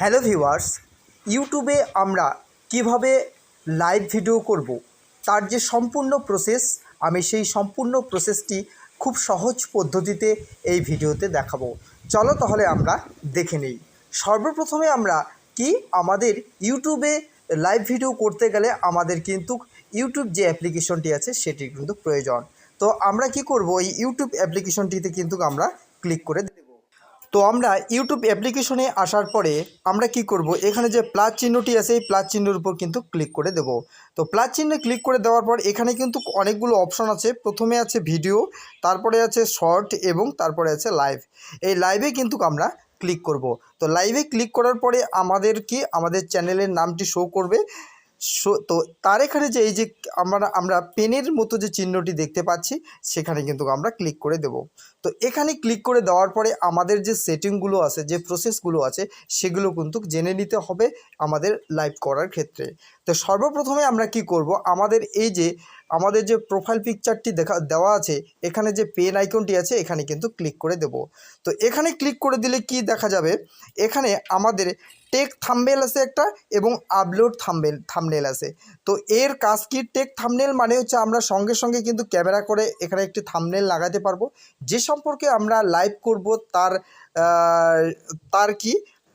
Hello viewers, ইউটিউবে আমরা কীভাবে লাইভ ভিডিও করব, তার যে সম্পূর্ণ প্রসেস আমি সেই সম্পূর্ণ প্রসেসটি খুব সহজ পদ্ধতিতে এই ভিডিওতে দেখাবো। চলো তাহলে আমরা দেখে নিই। সর্বপ্রথমে আমরা কি, আমাদের ইউটিউবে লাইভ ভিডিও করতে গেলে আমাদের কিন্তু ইউটিউব যে অ্যাপ্লিকেশনটি আছে, সেটির কিন্তু প্রয়োজন। তো আমরা কি করব, এই ইউটিউব অ্যাপ্লিকেশনটিতে কিন্তু আমরা ক্লিক করে তো আমরা ইউটিউব অ্যাপ্লিকেশনে আসার পরে আমরা কি করব? এখানে যে প্লাস চিহ্নটি আছে, এই প্লাস চিহ্নের উপর কিন্তু ক্লিক করে দেব। তো প্লাস চিহ্নে ক্লিক করে দেওয়ার পর এখানে কিন্তু অনেকগুলো অপশন আছে। প্রথমে আছে ভিডিও তারপরে আছে শর্ট এবং তারপরে আছে লাইভ এই লাইভে কিন্তু আমরা ক্লিক করব। তো লাইভে ক্লিক করার পরে আমাদের কি? আমাদের চ্যানেলের নামটি শো করবে। শো তো তার এখানে যে এই যে আমরা আমরা পেনের মতো যে চিহ্নটি দেখতে পাচ্ছি, সেখানে কিন্তু আমরা ক্লিক করে দেব। তো এখানে ক্লিক করে দেওয়ার পরে আমাদের যে সেটিংগুলো আছে, যে প্রসেসগুলো আছে, সেগুলো কিন্তু জেনে নিতে হবে আমাদের লাইভ করার ক্ষেত্রে। তো সর্বপ্রথমে আমরা কি করব? আমাদের এই যে, আমাদের যে প্রোফাইল পিকচারটি দেখা, দেওয়া আছে, এখানে যে পেন আইকনটি আছে, এখানে কিন্তু ক্লিক করে দেব। তো এখানে ক্লিক করে দিলে কি দেখা যাবে? এখানে আমাদের টেক থাম্বেল আছে একটা এবং আপলোড থাম্বেল থামনেল আছে। তো এর কাজ কি? টেক থামনেল মানে হচ্ছে আমরা সঙ্গে সঙ্গে কিন্তু ক্যামেরা করে এখানে একটি থামনেল লাগাতে পারব। যে সম্পর্কে আমরা লাইভ করব, তার তার কি?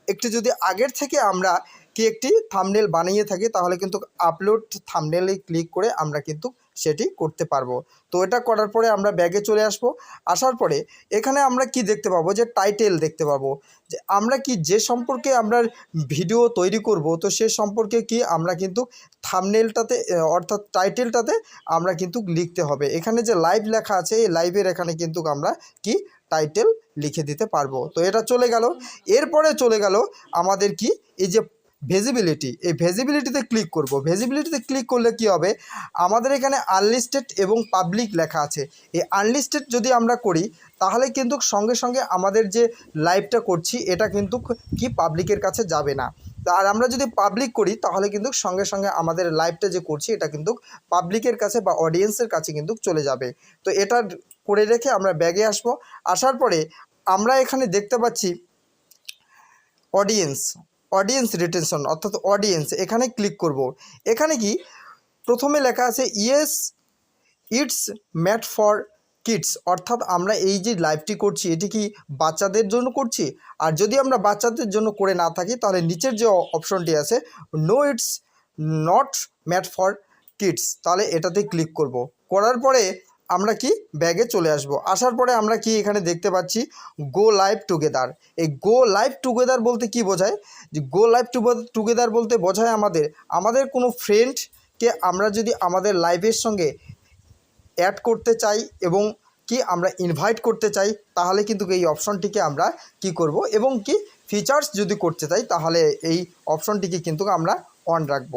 একটু যদি আগের থেকে আমরা কি একটি থামনেল বানিয়ে থাকি, তাহলে কিন্তু আপলোড থামনেলে ক্লিক করে আমরা কিন্তু সেটি করতে পারব। তো এটা করার পরে আমরা ব্যাগে চলে আসব। আসার পরে এখানে আমরা কি দেখতে পাবো? যে টাইটেল দেখতে পাবো। যে আমরা কি যে সম্পর্কে আমরা ভিডিও তৈরি করব, তো সে সম্পর্কে কি আমরা কিন্তু থামনেলটাতে অর্থাৎ টাইটেলটাতে আমরা কিন্তু লিখতে হবে। এখানে যে লাইভ লেখা আছে, এই লাইভের এখানে কিন্তু আমরা কি টাইটেল লিখে দিতে পারব। তো এটা চলে গেল। এরপরে চলে গেল আমাদের কি, এই যে ভেজিবিলিটি এই ভেজিবিলিটিতে ক্লিক করব। ভেজিবিলিটিতে ক্লিক করলে কি হবে? আমাদের এখানে আনলিস্টেড এবং পাবলিক লেখা আছে। এই আনলিস্টেড যদি আমরা করি, তাহলে কিন্তু সঙ্গে সঙ্গে আমাদের যে লাইভটা করছি, এটা কিন্তু কি পাবলিকের কাছে যাবে না। আর আমরা যদি পাবলিক করি, তাহলে কিন্তু সঙ্গে সঙ্গে আমাদের লাইভটা যে করছি, এটা কিন্তু পাবলিকের কাছে বা অডিয়েন্সের কাছে কিন্তু চলে যাবে। তো এটা করে রেখে আমরা ব্যাগে আসব। আসার পরে আমরা এখানে দেখতে পাচ্ছি অডিয়েন্স অডিয়েন্স রিটেনশন অর্থাৎ অডিয়েন্স এখানে ক্লিক করব। এখানে কি? প্রথমে লেখা আছে yes it's made for kids অর্থাৎ আমরা এই যে লাইভটি করছি, এটি কি বাচ্চাদের জন্য করছি? আর যদি আমরা বাচ্চাদের জন্য করে না থাকি, তাহলে নিচের যে অপশনটি আছে no it's not made for kids তাহলে এটাতে ক্লিক করব। করার পরে আমরা কি ব্যাগে চলে আসব। আসার পরে আমরা কি এখানে দেখতে পাচ্ছি গো লাইভ টুগেদার এই গো লাইভ টুগেদার বলতে কি বোঝায়? যে গো লাইভ টুগেদার বলতে বোঝায় আমাদের আমাদের কোনো ফ্রেন্ডকে আমরা যদি আমাদের লাইভের সঙ্গে অ্যাড করতে চাই এবং কি আমরা ইনভাইট করতে চাই, তাহলে কিন্তু এই অপশনটিকে আমরা কি করব এবং কি ফিচার্স যদি করতে চাই, তাহলে এই অপশনটিকে কিন্তু আমরা অন রাখব।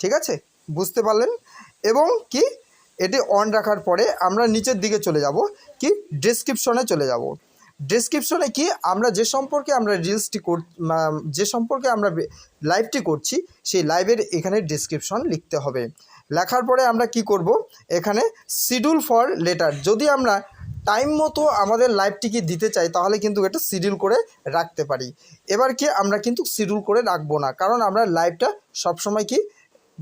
ঠিক আছে? বুঝতে পারলেন? এবং কি এটি অন রাখার পরে আমরা নিচের দিকে চলে যাব, কি ডেসক্রিপশনে চলে যাব। ডেসক্রিপশনে কি আমরা যে সম্পর্কে আমরা রিলসটি কর যে সম্পর্কে আমরা লাইভটি করছি, সেই লাইভের এখানে ডেসক্রিপশন লিখতে হবে। লেখার পরে আমরা কি করব? এখানে শিডিউল ফর লেটার যদি আমরা টাইম মতো আমাদের লাইভটিকে দিতে চাই, তাহলে কিন্তু এটা শিডিউল করে রাখতে পারি। এবার কি আমরা কিন্তু শিডিউল করে রাখব না, কারণ আমরা লাইভটা সবসময় কি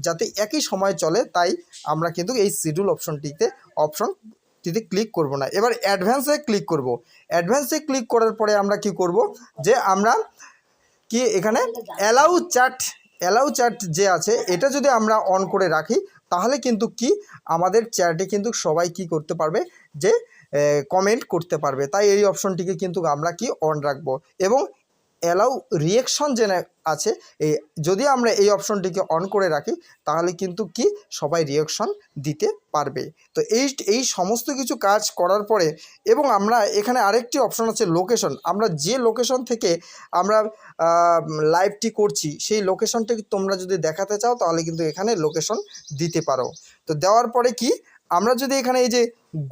যাতে একই সময় চলে, তাই আমরা কিন্তু এই শিডিউল অপশনটিতে অপশনটিতে ক্লিক করব না। এবার অ্যাডভান্সে ক্লিক করব। অ্যাডভান্সে ক্লিক করার পরে আমরা কি করব? যে আমরা কি এখানে অ্যালাউ চ্যাট অ্যালাউ চ্যাট যে আছে, এটা যদি আমরা অন করে রাখি, তাহলে কিন্তু কি? আমাদের চ্যাটে কিন্তু সবাই কি করতে পারবে? যে কমেন্ট করতে পারবে। তাই এই অপশনটিকে কিন্তু আমরা কি অন রাখব? এবং অ্যালাউ রিয়েকশন যে আছে, এই যদি আমরা এই অপশনটিকে অন করে রাখি, তাহলে কিন্তু কি সবাই রিয়েকশন দিতে পারবে। তো এই এই সমস্ত কিছু কাজ করার পরে, এবং আমরা এখানে আরেকটি অপশন আছে লোকেশন আমরা যে লোকেশন থেকে আমরা লাইভটি করছি, সেই লোকেশনটাকে তোমরা যদি দেখাতে চাও, তাহলে কিন্তু এখানে লোকেশন দিতে পারো। তো দেওয়ার পরে কি? আমরা যদি এখানে এই যে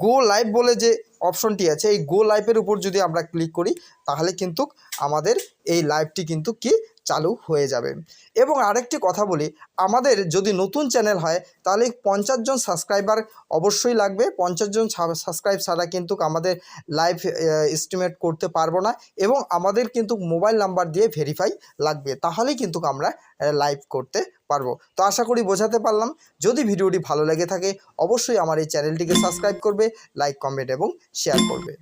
গো লাইভ বলে যে অপশনটি আছে, এই গো লাইভের উপর যদি আমরা ক্লিক করি, তাহলে কিন্তু আমাদের এই লাইভটি কিন্তু কি চালু হয়ে যাবে। এবং আরেকটি কথা বলি, আমাদের যদি নতুন চ্যানেল হয়, তাহলে পঞ্চাশ জন সাবস্ক্রাইবার অবশ্যই লাগবে। পঞ্চাশ জন সাবস্ক্রাইব ছাড়া কিন্তু আমাদের লাইভ এস্টিমেট করতে পারব না এবং আমাদের কিন্তু মোবাইল নাম্বার দিয়ে ভেরিফাই লাগবে। তাহলেই কিন্তু আমরা লাইভ করতে পারব। তো আশা করি বোঝাতে পারলাম। যদি ভিডিওটি ভালো লেগে থাকে, অবশ্যই আমার এই চ্যানেলটিকে সাবস্ক্রাইব করবে লাইক কমেন্ট এবং শেয়ার করবে।